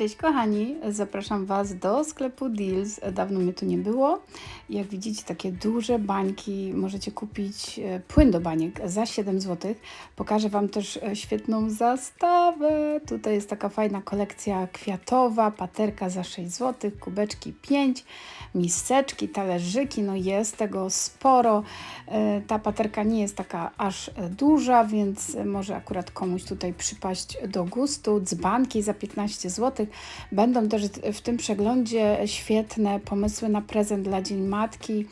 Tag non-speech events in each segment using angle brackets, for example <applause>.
Cześć kochani, zapraszam Was do sklepu Deals. Dawno mnie tu nie było. Jak widzicie, takie duże bańki możecie kupić e, płyn do baniek za 7 zł. Pokażę Wam też e, świetną zastawę. Tutaj jest taka fajna kolekcja kwiatowa, paterka za 6 zł, kubeczki 5, miseczki, talerzyki, no jest tego sporo. E, Ta paterka nie jest taka aż duża, więc może akurat komuś tutaj przypaść do gustu. Dzbanki za 15 zł. Będą też w tym przeglądzie świetne pomysły na prezent dla Dzień Matki.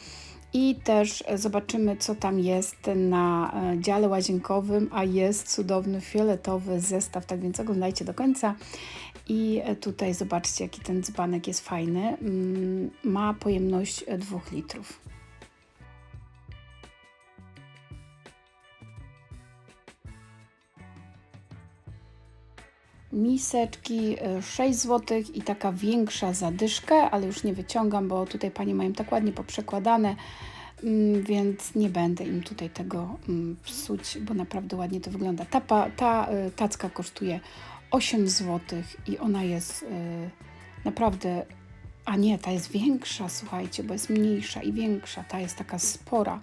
I też zobaczymy, co tam jest na e, dziale łazienkowym, a jest cudowny fioletowy zestaw, tak więc oglądajcie do końca. I e, tutaj zobaczcie, jaki ten dzbanek jest fajny. Mm, Ma pojemność 2 litrów. Miseczki y, 6 zł i taka większa zadyszkę, ale już nie wyciągam, bo tutaj panie mają tak ładnie poprzekładane, mm, więc nie będę im tutaj tego mm, psuć, bo naprawdę ładnie to wygląda. Ta, ta y, tacka kosztuje 8 zł i ona jest y, naprawdę, a nie, ta jest większa, słuchajcie, bo jest mniejsza i większa, ta jest taka spora.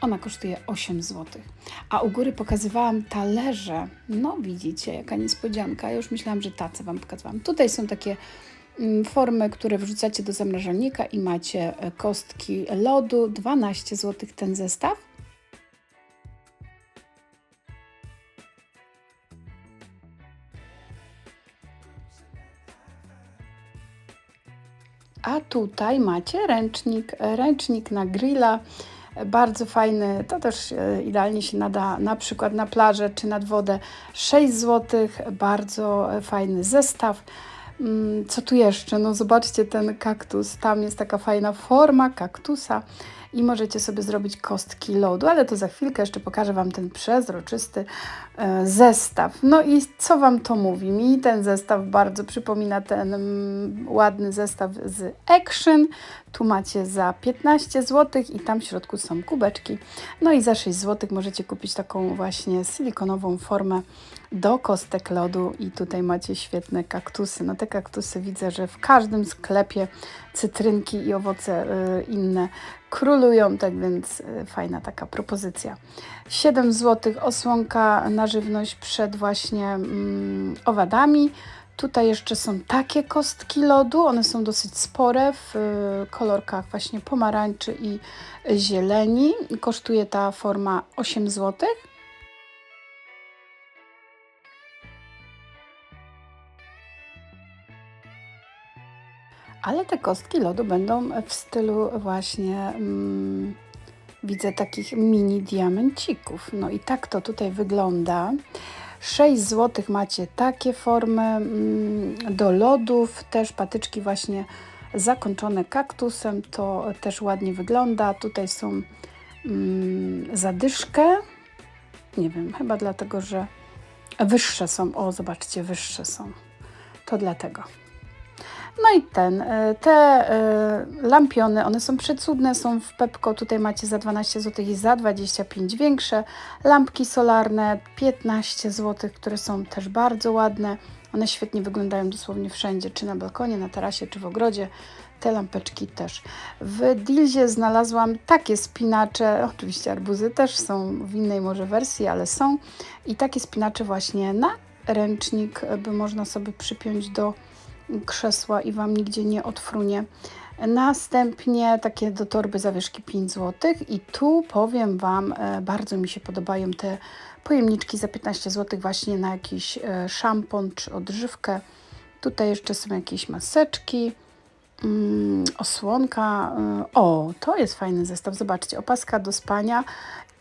Ona kosztuje 8 zł. A u góry pokazywałam talerze. No widzicie, jaka niespodzianka. Ja już myślałam, że tace Wam pokazywałam. Tutaj są takie mm, formy, które wrzucacie do zamrażalnika i macie e, kostki lodu. 12 zł ten zestaw. A tutaj macie ręcznik, ręcznik na grilla. Bardzo fajny, to też e, idealnie się nada na przykład na plażę czy nad wodę. 6 zł, bardzo fajny zestaw. Mm, Co tu jeszcze? No zobaczcie ten kaktus, tam jest taka fajna forma kaktusa i możecie sobie zrobić kostki lodu, ale to za chwilkę jeszcze pokażę Wam ten przezroczysty e, zestaw. No i co Wam to mówi? Mi ten zestaw bardzo przypomina ten mm, ładny zestaw z Action. Tu macie za 15 zł i tam w środku są kubeczki. No i za 6 zł możecie kupić taką właśnie silikonową formę do kostek lodu i tutaj macie świetne kaktusy. No te kaktusy widzę, że w każdym sklepie cytrynki i owoce y, inne królują, tak więc y, fajna taka propozycja. 7 zł osłonka na żywność przed właśnie mm, owadami. Tutaj jeszcze są takie kostki lodu, one są dosyć spore w y, kolorkach właśnie pomarańczy i zieleni. Kosztuje ta forma 8 zł. Ale te kostki lodu będą w stylu właśnie, mm, widzę takich mini diamencików. No i tak to tutaj wygląda. 6 zł macie takie formy mm, do lodów, też patyczki właśnie zakończone kaktusem, to też ładnie wygląda. Tutaj są mm, zadyszkę, nie wiem, chyba dlatego, że wyższe są. O, zobaczcie, wyższe są. To dlatego. No i ten, y, te y, lampiony, one są przecudne, są w Pepko, tutaj macie za 12 zł i za 25 większe. Lampki solarne 15 zł, które są też bardzo ładne. One świetnie wyglądają dosłownie wszędzie, czy na balkonie, na tarasie, czy w ogrodzie. Te lampeczki też. W Dilzie znalazłam takie spinacze, oczywiście arbuzy też są w innej może wersji, ale są. I takie spinacze właśnie na ręcznik, by można sobie przypiąć do krzesła i Wam nigdzie nie odfrunie. Następnie takie do torby zawieszki 5 zł i tu powiem Wam, e, bardzo mi się podobają te pojemniczki za 15 zł właśnie na jakiś e, szampon czy odżywkę. Tutaj jeszcze są jakieś maseczki, mm, osłonka. e, O, to jest fajny zestaw. Zobaczcie, opaska do spania.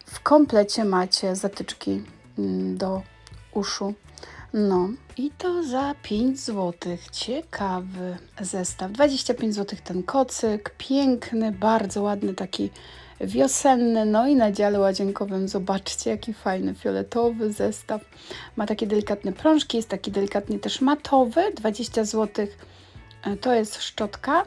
W komplecie macie zatyczki mm, do uszu. No i to za 5 zł. Ciekawy zestaw. 25 zł ten kocyk. Piękny, bardzo ładny, taki wiosenny. No i na dziale łazienkowym zobaczcie, jaki fajny fioletowy zestaw. Ma takie delikatne prążki, jest taki delikatnie też matowy. 20 zł. To jest szczotka.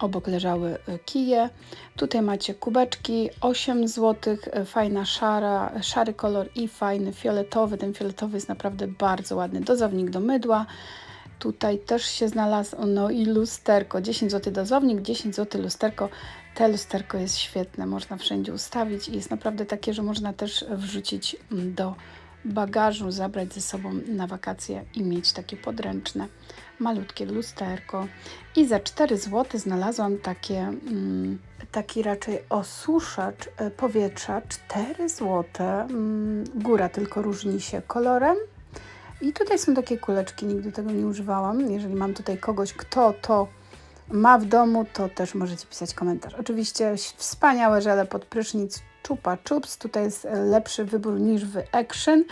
Obok leżały e, kije. Tutaj macie kubeczki, 8 zł, e, fajna szara, szary kolor i fajny fioletowy. Ten fioletowy jest naprawdę bardzo ładny. Dozownik do mydła Tutaj też się znalazł, no i lusterko, 10 zł dozownik, 10 zł lusterko. Te lusterko jest świetne, można wszędzie ustawić i jest naprawdę takie, że można też wrzucić mm, do bagażu, zabrać ze sobą na wakacje i mieć takie podręczne, malutkie lusterko. I za 4 zł znalazłam takie, mm, taki raczej osuszacz e, powietrza, 4 zł. Mm, góra tylko różni się kolorem. I tutaj są takie kuleczki, nigdy tego nie używałam. Jeżeli mam tutaj kogoś, kto to ma w domu, to też możecie pisać komentarz. Oczywiście wspaniałe żele pod prysznic Chupa Chups. Tutaj jest lepszy wybór niż w Action.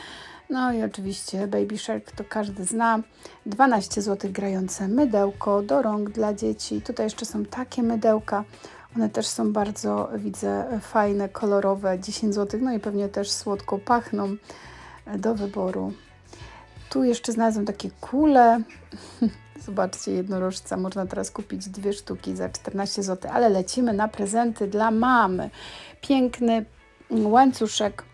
No i oczywiście Baby Shark to każdy zna. 12 zł grające mydełko do rąk dla dzieci. Tutaj jeszcze są takie mydełka. One też są bardzo, widzę, fajne, kolorowe. 10 zł. No i pewnie też słodko pachną do wyboru. Tu jeszcze znalazłam takie kule. <laughs> Zobaczcie, jednorożca. Można teraz kupić dwie sztuki za 14 zł, ale lecimy na prezenty dla mamy. Piękny łańcuszek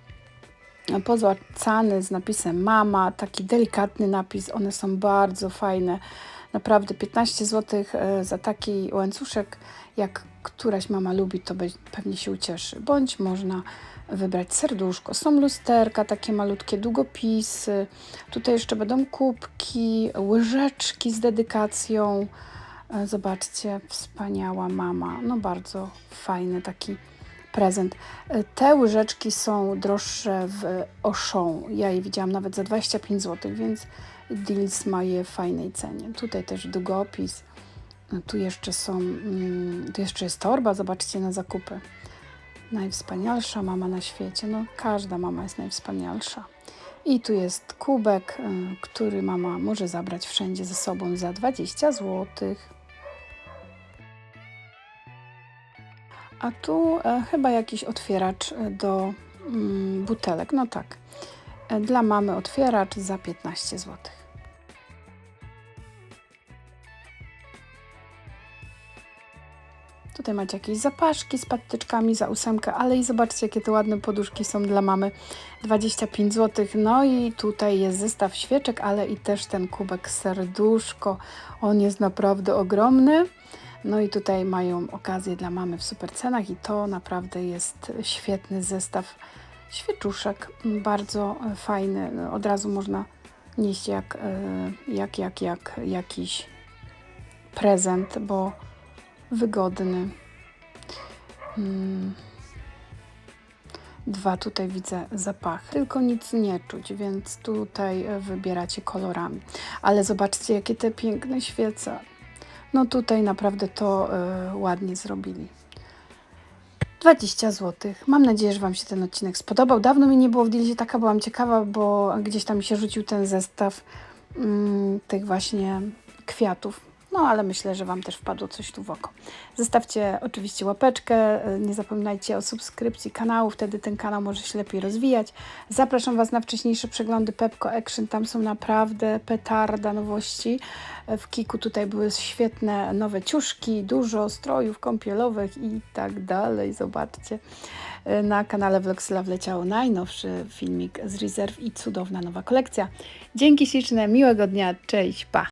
pozłacany z napisem mama, taki delikatny napis. One są bardzo fajne. Naprawdę 15 zł za taki łańcuszek. Jak któraś mama lubi, to pewnie się ucieszy. Bądź można wybrać serduszko. Są lusterka, takie malutkie długopisy. Tutaj jeszcze będą kubki, łyżeczki z dedykacją. E, Zobaczcie, wspaniała mama. No bardzo fajny taki prezent. E, Te łyżeczki są droższe w Auchan. Ja je widziałam nawet za 25 zł, więc Deals ma je w fajnej cenie. Tutaj też długopis. E, Tu jeszcze są, mm, tu jeszcze jest torba, zobaczcie na zakupy. Najwspanialsza mama na świecie. No, każda mama jest najwspanialsza. I tu jest kubek, y, który mama może zabrać wszędzie ze sobą za 20 zł. A tu e, chyba jakiś otwieracz e, do mm, butelek. No tak. Dla mamy otwieracz za 15 zł. Tutaj macie jakieś zapaszki z patyczkami za ósemkę, ale i zobaczcie, jakie te ładne poduszki są dla mamy. 25 zł. No i tutaj jest zestaw świeczek, ale i też ten kubek serduszko. On jest naprawdę ogromny. No i tutaj mają okazję dla mamy w super cenach i to naprawdę jest świetny zestaw świeczuszek. Bardzo fajny. Od razu można nieść jak, e, jak, jak, jak jakiś prezent, bo wygodny. Mm. Dwa tutaj widzę zapachy, tylko nic nie czuć, więc tutaj e, wybieracie kolorami. Ale zobaczcie, jakie te piękne świece. No tutaj naprawdę to ładnie zrobili. 20 zł. Mam nadzieję, że Wam się ten odcinek spodobał. Dawno mi nie było w Dealsie, taka byłam ciekawa, bo gdzieś tam mi się rzucił ten zestaw mm, tych właśnie kwiatów. No ale myślę, że Wam też wpadło coś tu w oko. Zostawcie oczywiście łapeczkę, nie zapominajcie o subskrypcji kanału, wtedy ten kanał może się lepiej rozwijać. Zapraszam Was na wcześniejsze przeglądy Pepco Action, tam są naprawdę petarda nowości. W Kiku tutaj były świetne nowe ciuszki, dużo strojów kąpielowych i tak dalej. Zobaczcie. Na kanale Vlogsyla wleciał najnowszy filmik z rezerw i cudowna nowa kolekcja. Dzięki śliczne, miłego dnia, cześć, pa!